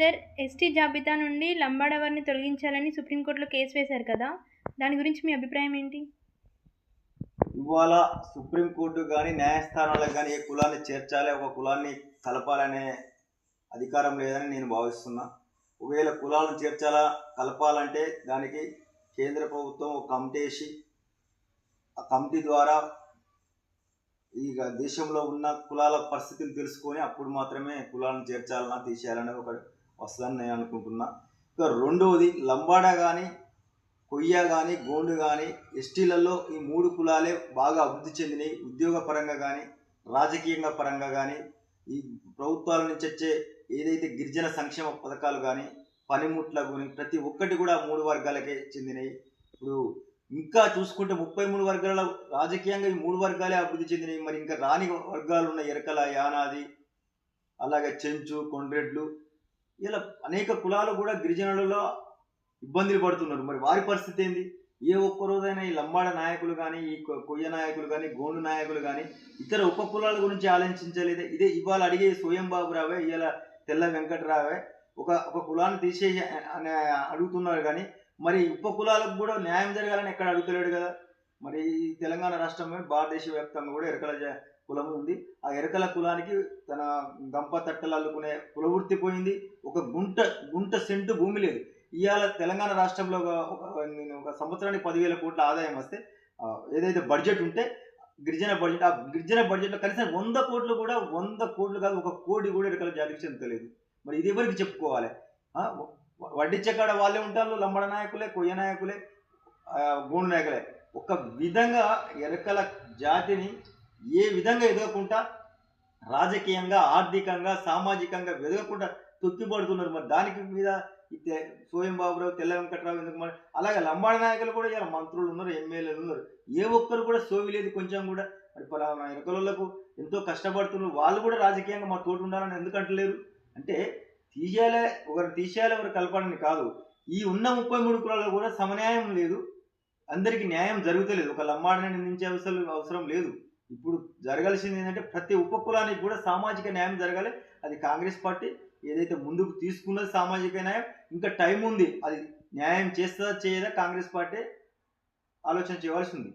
Sir ST జాబితా నుండి లంబాడ వారిని తొలగించాలని సుప్రీంకోర్టులో కేసు వేశారు కదా దాని గురించి మీ అభిప్రాయం ఏంటి? ఇవాళ సుప్రీంకోర్టు కానీ న్యాయస్థానాలకు కానీ ఏ కులాన్ని చేర్చాలి ఒక కులాన్ని కలపాలనే అధికారం లేదని నేను భావిస్తున్నా. ఒకవేళ కులాలను చేర్చాలా కలపాలంటే దానికి కేంద్ర ప్రభుత్వం ఒక కమిటీ వేసి ఆ కమిటీ ద్వారా ఈ దేశంలో ఉన్న కులాల పరిస్థితిని తెలుసుకొని అప్పుడు మాత్రమే కులాలను చేర్చాలన్నా తీసేయాలని ఒక వస్తుందని నేను అనుకుంటున్నా. ఇక రెండవది లంబాడా కానీ కొయ్య కానీ గోండు కానీ ఎస్టీలలో ఈ మూడు కులాలే బాగా అభివృద్ధి చెందినాయి ఉద్యోగ పరంగా కానీ రాజకీయంగా పరంగా కానీ ఈ ప్రభుత్వాల నుంచి వచ్చే ఏదైతే గిరిజన సంక్షేమ పథకాలు కానీ పనిముట్ల కానీ ప్రతి ఒక్కటి కూడా మూడు వర్గాలకే చెందినాయి ఇప్పుడు ఇంకా చూసుకుంటే ముప్పై మూడు వర్గాల రాజకీయంగా ఈ మూడు వర్గాలే అభివృద్ధి చెందినాయి మరి ఇంకా రాని వర్గాలు ఉన్న ఎరకల యానాది అలాగే చెంచు కొండ్రెడ్లు ఇలా అనేక కులాలు కూడా గిరిజనులలో ఇబ్బందులు పడుతున్నారు. మరి వారి పరిస్థితి ఏంది? ఏ ఒక్క రోజైనా ఈ లంబాడ నాయకులు కానీ ఈ కొయ్య నాయకులు కానీ గోండు నాయకులు కానీ ఇతర ఉప కులాల గురించి ఆలోచించలేదే. ఇదే ఇవాళ అడిగే స్వయం బాబురావే ఇవాళ తెల్ల వెంకటరావే ఒక ఒక కులాన్ని తీసేసి అడుగుతున్నారు కానీ మరి ఉప కులాలకు కూడా న్యాయం జరగాలని ఎక్కడ అడుగుతలేడు కదా? మరి ఈ తెలంగాణ రాష్ట్రంలో భారతదేశ వ్యాప్తంగా కూడా ఎరకల జా- కులం ఉంది. ఆ ఎరకల కులానికి తన గంప తట్టలు అల్లుకునే కులవృత్తి పోయింది. ఒక గుంట గుంట సెంటు భూమి లేదు. ఇవాళ తెలంగాణ రాష్ట్రంలో ఒక ఒక- సంవత్సరానికి పదివేల కోట్ల ఆదాయం వస్తే ఏదైతే బడ్జెట్ ఉంటే గిరిజన బడ్జెట్ ఆ గిరిజన బడ్జెట్లో కనీసం వంద కోట్లు కూడా వంద కోట్లు కాదు ఒక కోటి కూడా ఎరకల జాతికి చెందలేదు మరి ఇది ఎవరికి చెప్పుకోవాలి? వడ్డించే కాడ వాళ్ళే ఉంటారు లంబడ నాయకులే కొయ్య నాయకులే ఆ, గోండు నాయకులే. ఒక విధంగా ఎరకల జాతిని ఏ విధంగా ఎదగకుండా రాజకీయంగా ఆర్థికంగా సామాజికంగా ఎదగకుండా తొక్కిపడుతున్నారు మరి. దానికి మీద ఈ సోయం బాబురావు తెల్ల వెంకట్రావు ఎందుకు మరి అలాగే లంబాడి నాయకులు కూడా ఇలా మంత్రులు ఉన్నారు ఎమ్మెల్యేలు ఉన్నారు. ఏ ఒక్కరు కూడా సోవిలేదు కొంచెం కూడా. మరి పలానా ఎరకలకు ఎంతో కష్టపడుతున్నారు. వాళ్ళు కూడా రాజకీయంగా మా తోటి ఉండాలని ఎందుకంటలేరు అంటే తీసేయాలే ఒకరు తీసేయాలి ఒకరు కలపాలని కాదు. ఈ ఉన్న ముప్పై మూడు కులాల్లో కూడా సమన్యాయం లేదు. అందరికీ న్యాయం జరుగుతలేదు. ఒక లంబాడిని నిందించే అవసరం అవసరం లేదు. ఇప్పుడు జరగాల్సింది ఏంటంటే ప్రతి ఉప కులానికి కూడా సామాజిక న్యాయం జరగాలి. అది కాంగ్రెస్ పార్టీ ఏదైతే ముందుకు తీసుకున్నది సామాజిక న్యాయం ఇంకా టైం ఉంది. అది న్యాయం చేస్తుందా చేయదా కాంగ్రెస్ పార్టీ? ఆలోచన చేయవలసి ఉంది.